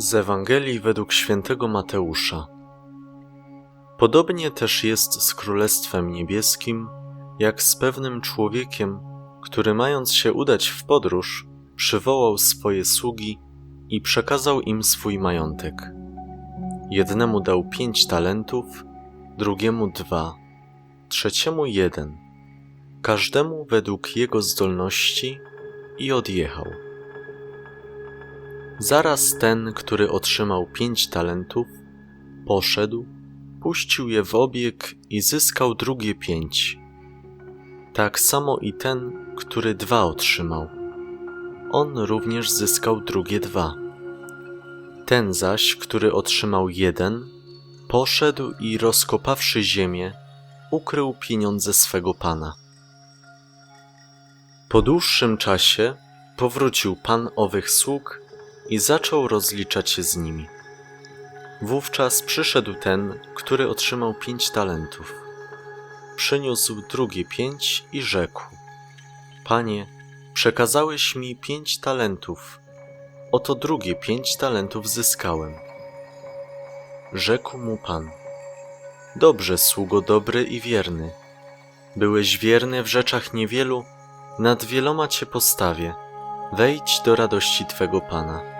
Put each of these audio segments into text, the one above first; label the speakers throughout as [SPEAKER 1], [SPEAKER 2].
[SPEAKER 1] Z Ewangelii według świętego Mateusza. Podobnie też jest z Królestwem Niebieskim, jak z pewnym człowiekiem, który mając się udać w podróż, przywołał swoje sługi i przekazał im swój majątek. Jednemu dał pięć talentów, drugiemu dwa, trzeciemu jeden, każdemu według jego zdolności i odjechał. Zaraz ten, który otrzymał pięć talentów, poszedł, puścił je w obieg i zyskał drugie pięć. Tak samo i ten, który dwa otrzymał. On również zyskał drugie dwa. Ten zaś, który otrzymał jeden, poszedł i rozkopawszy ziemię, ukrył pieniądze swego pana. Po dłuższym czasie powrócił pan owych sług i zaczął rozliczać się z nimi. Wówczas przyszedł ten, który otrzymał pięć talentów. Przyniósł drugie pięć i rzekł: Panie, przekazałeś mi pięć talentów. Oto drugie pięć talentów zyskałem. Rzekł mu pan: Dobrze, sługo dobry i wierny. Byłeś wierny w rzeczach niewielu, nad wieloma cię postawię. Wejdź do radości twego pana.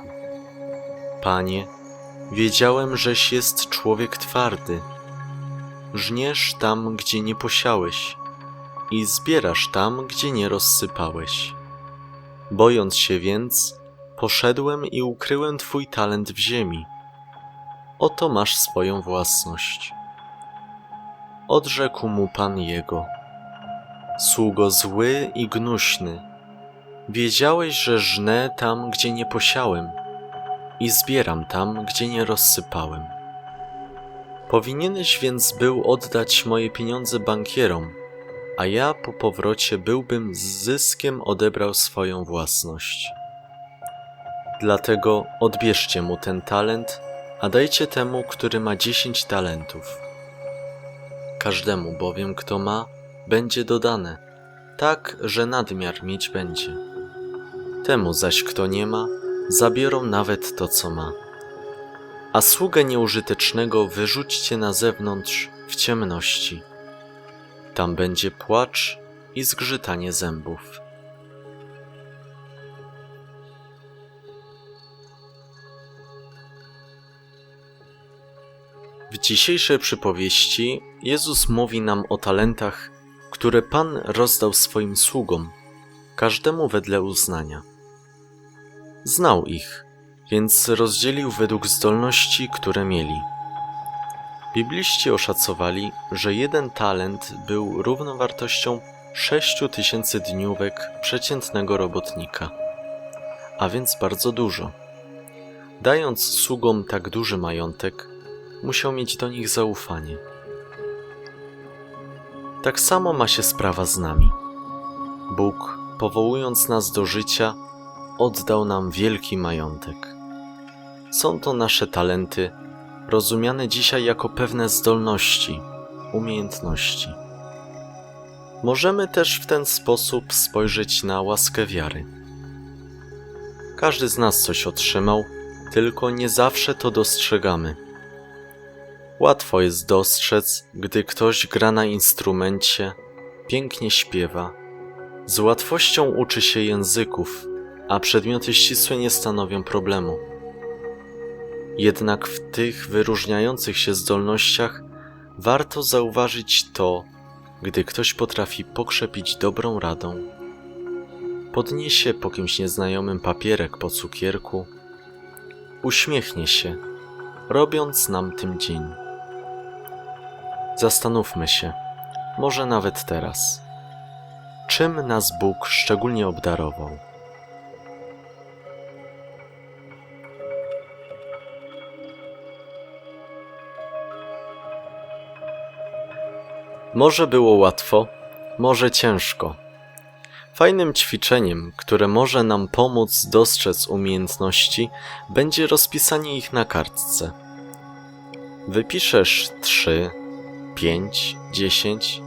[SPEAKER 1] Panie, wiedziałem, żeś jest człowiek twardy. Żniesz tam, gdzie nie posiałeś, i zbierasz tam, gdzie nie rozsypałeś. Bojąc się więc, poszedłem i ukryłem twój talent w ziemi. Oto masz swoją własność. Odrzekł mu pan jego: Sługo zły i gnuśny, wiedziałeś, że żnę tam, gdzie nie posiałem i zbieram tam, gdzie nie rozsypałem. Powinieneś więc był oddać moje pieniądze bankierom, a ja po powrocie byłbym z zyskiem odebrał swoją własność. Dlatego odbierzcie mu ten talent, a dajcie temu, który ma dziesięć talentów. Każdemu bowiem, kto ma, będzie dodane, tak, że nadmiar mieć będzie. Temu zaś, kto nie ma, zabiorą nawet to, co ma. A sługę nieużytecznego wyrzućcie na zewnątrz w ciemności. Tam będzie płacz i zgrzytanie zębów. W dzisiejszej przypowieści Jezus mówi nam o talentach, które Pan rozdał swoim sługom, każdemu wedle uznania. Znał ich, więc rozdzielił według zdolności, które mieli. Bibliści oszacowali, że jeden talent był równowartością sześciu tysięcy dniówek przeciętnego robotnika, a więc bardzo dużo. Dając sługom tak duży majątek, musiał mieć do nich zaufanie. Tak samo ma się sprawa z nami. Bóg, powołując nas do życia, oddał nam wielki majątek. Są to nasze talenty, rozumiane dzisiaj jako pewne zdolności, umiejętności. Możemy też w ten sposób spojrzeć na łaskę wiary. Każdy z nas coś otrzymał, tylko nie zawsze to dostrzegamy. Łatwo jest dostrzec, gdy ktoś gra na instrumencie, pięknie śpiewa, z łatwością uczy się języków, a przedmioty ścisłe nie stanowią problemu. Jednak w tych wyróżniających się zdolnościach warto zauważyć to, gdy ktoś potrafi pokrzepić dobrą radą, podniesie po kimś nieznajomym papierek po cukierku, uśmiechnie się, robiąc nam tym dzień. Zastanówmy się, może nawet teraz, czym nas Bóg szczególnie obdarował. Może było łatwo, może ciężko. Fajnym ćwiczeniem, które może nam pomóc dostrzec umiejętności, będzie rozpisanie ich na kartce. Wypiszesz 3, 5, 10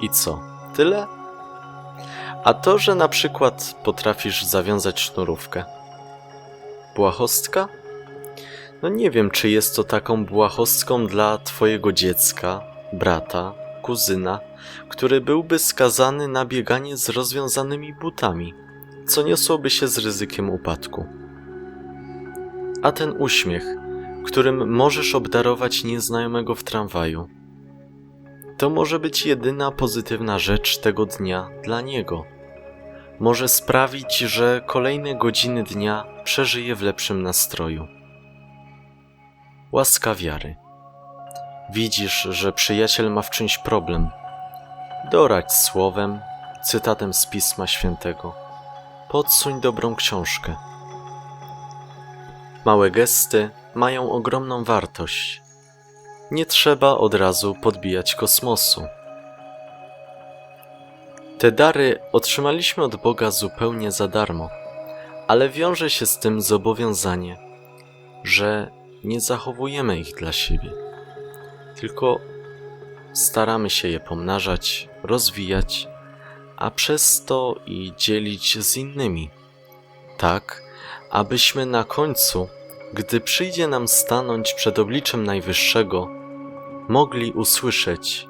[SPEAKER 1] i co? Tyle? A to, że na przykład potrafisz zawiązać sznurówkę. Błahostka? No nie wiem, czy jest to taką błahostką dla twojego dziecka, brata, kuzyna, który byłby skazany na bieganie z rozwiązanymi butami, co niosłoby się z ryzykiem upadku. A ten uśmiech, którym możesz obdarować nieznajomego w tramwaju, to może być jedyna pozytywna rzecz tego dnia dla niego. Może sprawić, że kolejne godziny dnia przeżyje w lepszym nastroju. Łaska wiary. Widzisz, że przyjaciel ma w czymś problem. Doradź słowem, cytatem z Pisma Świętego. Podsuń dobrą książkę. Małe gesty mają ogromną wartość. Nie trzeba od razu podbijać kosmosu. Te dary otrzymaliśmy od Boga zupełnie za darmo, ale wiąże się z tym zobowiązanie, że nie zachowujemy ich dla siebie, tylko staramy się je pomnażać, rozwijać, a przez to i dzielić z innymi, tak abyśmy na końcu, gdy przyjdzie nam stanąć przed obliczem Najwyższego, mogli usłyszeć: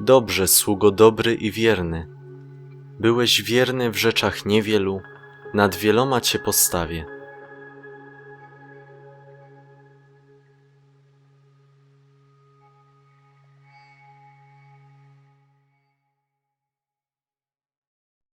[SPEAKER 1] Dobrze, sługo dobry i wierny. Byłeś wierny w rzeczach niewielu, nad wieloma cię postawię.